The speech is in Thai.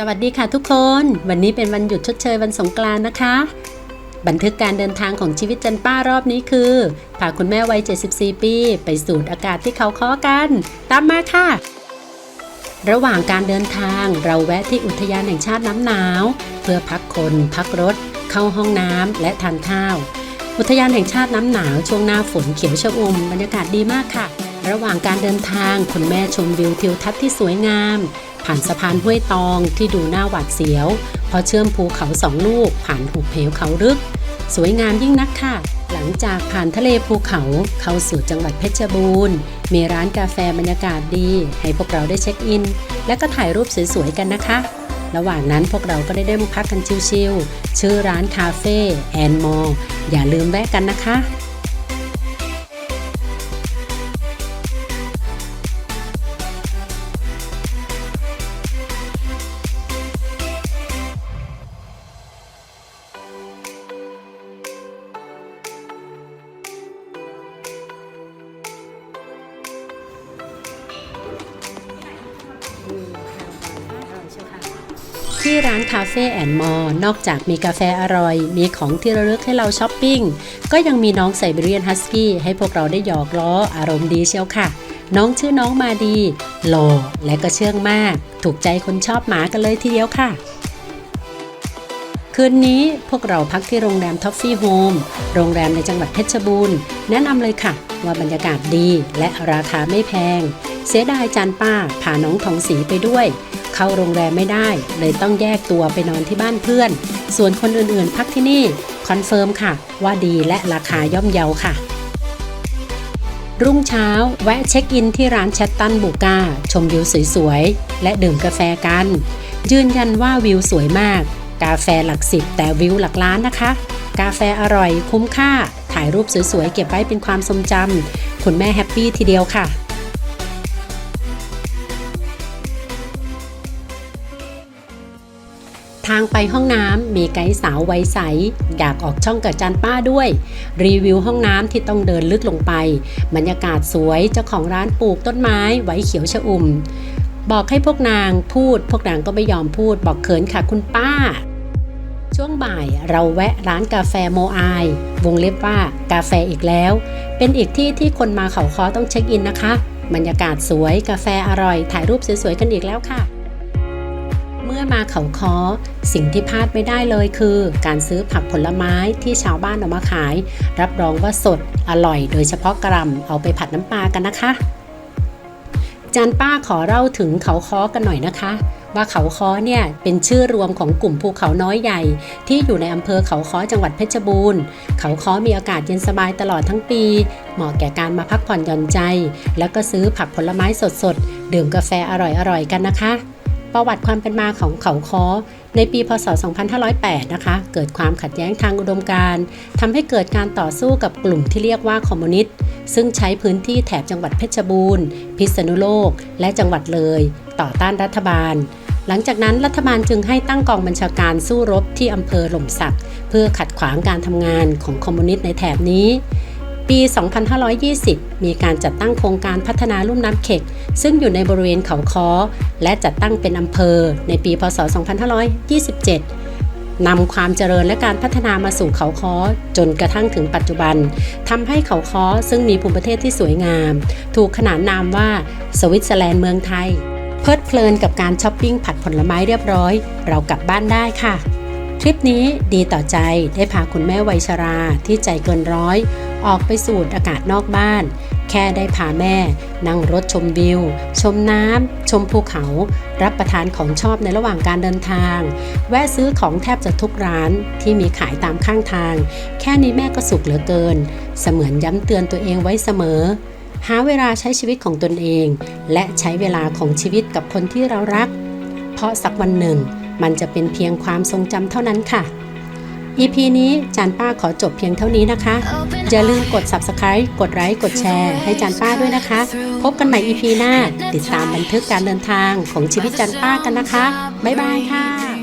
สวัสดีค่ะทุกคน วันนี้เป็นวันหยุดชดเชยวันสงกรานต์นะคะ บันทึกการเดินทางของชีวิตจันป้ารอบนี้คือพาคุณแม่วัย 74 ปี ไปสูดอากาศที่เขาค้อกัน ตามมาค่ะ ระหว่างการเดินทางเราแวะที่อุทยานแห่งชาติน้ำหนาว เพื่อพักคน พักรถ เข้าห้องน้ำและทานข้าว อุทยานแห่งชาติน้ำหนาวช่วงหน้าฝนเขียวชอุ่มบรรยากาศดีมากค่ะ ระหว่างการเดินทางคุณแม่ชมวิวทิวทัศน์ที่สวยงาม ผ่านสะพานห้วยตองที่ดูน่าหวาดเสียวเพราะเชื่อมภูเขาสองลูก ผ่านหุบเหวเขาลึก สวยงามยิ่งนักค่ะ หลังจากผ่านทะเลภูเขาเข้าสู่จังหวัดเพชรบูรณ์ มีร้านกาแฟบรรยากาศดี ให้พวกเราได้เช็คอิน และก็ถ่ายรูปสวยๆกันนะคะ ระหว่างนั้นพวกเราก็ได้ได้มาพักกันชิลๆชื่อร้านคาเฟ่แอนมอลอย่าลืมแวะกันนะคะ ที่ร้านคาเฟ่แอนมอลนอกจากมีกาแฟอร่อย มีของที่ระลึกให้เราช้อปปิ้ง ก็ยังมีน้องไซบีเรียนฮัสกี้ให้พวกเราได้หยอกล้ออารมณ์ดีเชียวค่ะ น้องชื่อน้องมาดีหล่อและก็เชื่องมาก ถูกใจคนชอบหมากันเลยทีเดียวค่ะคืนนี้พวกเราพักที่โรงแรมท็อฟฟี่โฮม โรงแรมในจังหวัดเพชรบูรณ์ แนะนำเลยค่ะ ว่าบรรยากาศดีและราคาไม่แพง เสียดายจานป้าพาน้องทองสีไปด้วย เข้าโรงแรมไม่ได้ เลยต้องแยกตัวไปนอนที่บ้านเพื่อน ส่วนคนอื่นๆ พักที่นี่คอนเฟิร์มค่ะ ว่าดีและราคาย่อมเยาค่ะ รุ่งเช้าแวะเช็คอินที่ร้านแชตตันบูกาชมวิวสวยๆ และดื่มกาแฟกัน ยืนยันว่าวิวสวยมาก กาแฟหลักสิบแต่วิวหลักล้านนะคะ กาแฟอร่อยคุ้มค่า ถ่ายรูปสวยๆ เก็บไว้เป็นความทรงจำคุณแม่แฮปปี้ทีเดียวค่ะ ทางไปห้องน้ำมีไกด์สาววัยใส อยากออกช่องกับจันป้าด้วย รีวิวห้องน้ำที่ต้องเดินลึกลงไป บรรยากาศสวยเจ้าของร้านปลูกต้นไม้ไว้เขียวชอุ่ม บอกให้พวกนางพูด พวกนางก็ไม่ยอมพูด บอกเขินค่ะคุณป้า ช่วงบ่ายเราแวะร้านกาแฟโมอายวงเล็บว่ากาแฟอีกแล้ว เป็นอีกที่ที่คนมาเขาคอต้องเช็คอินนะคะ บรรยากาศสวยกาแฟอร่อย ถ่ายรูปสวยๆกันอีกแล้วค่ะ เมื่อมาเขาคอสิ่งที่พลาดไม่ได้เลยคือ การซื้อผักผลไม้ที่ชาวบ้านเอามาขาย รับรองว่าสดอร่อย โดยเฉพาะกระลำเอาไปผัดน้ำปลากันนะคะ จานป้าขอเล่าถึงเขาคอกันหน่อยนะคะ ว่าเขาคอเนี่ยเป็นชื่อรวมของกลุ่มภูเขาน้อยใหญ่ ที่อยู่ในอำเภอเขาคอจังหวัดเพชรบูรณ์ เขาคอมีอากาศเย็นสบายตลอดทั้งปี เหมาะแก่การมาพักผ่อนหย่อนใจ แล้วก็ซื้อผักผลไม้สดๆดื่มกาแฟอร่อยๆกันนะคะ ประวัติความเป็นมาของเขาคอในปีพศ 2508 นะคะ เกิดความขัดแย้งทางอุดมการณ์ทำให้เกิดการต่อสู้กับกลุ่มที่เรียกว่าคอมมิวนิสต์ ซึ่งใช้พื้นที่แถบจังหวัดเพชรบูรณ์ พิษณุโลก และจังหวัดเลย ต่อต้านรัฐบาล หลังจากนั้นรัฐบาลจึงให้ตั้งกองบัญชาการสู้รบที่อำเภอหล่มสัก เพื่อขัดขวางการทำงานของคอมมิวนิสต์ในแถบนี้ ปี 2520 มีการจัดตั้งโครงการพัฒนาลุ่มน้ำเข็ก ซึ่งอยู่ในบริเวณเขาคอและจัดตั้งเป็นอำเภอ ในปี พศ 2527 นำความเจริญและการพัฒนามาสู่เขาคอจนกระทั่งถึงปัจจุบัน ทำให้เขาคอซึ่งมีภูมิประเทศที่สวยงาม ถูกขนานนามว่าสวิตเซอร์แลนด์เมืองไทย เพลิดเพลินกับการช้อปปิ้งผัดผลไม้เรียบร้อย เรากลับบ้านได้ค่ะ ทริปนี้ดีต่อใจได้พาคุณแม่วัยชราที่ใจเกินร้อย ออกไปสูดอากาศนอกบ้าน แค่ได้พาแม่ นั่งรถชมวิว ชมน้ำชมภูเขา รับประทานของชอบในระหว่างการเดินทาง แวะซื้อของแทบจะทุกร้านที่มีขายตามข้างทาง แค่นี้แม่ก็สุขเหลือเกิน เสมือนย้ำเตือนตัวเองไว้เสมอหาเวลาใช้ชีวิตของตนเอง และใช้เวลาของชีวิตกับคนที่เรารัก เพราะสักวันหนึ่ง มันจะเป็นเพียงความทรงจำเท่านั้นค่ะ EP นี้จานป้าขอจบเพียงเท่านี้นะคะ อย่าลืมกด subscribe กดไลค์กดแชร์ ให้จานป้าด้วยนะคะ พบกันใหม่ EP หน้า ติดตามบันทึกการเดินทางของชีวิตจานป้ากันนะคะ บ๊ายบายค่ะ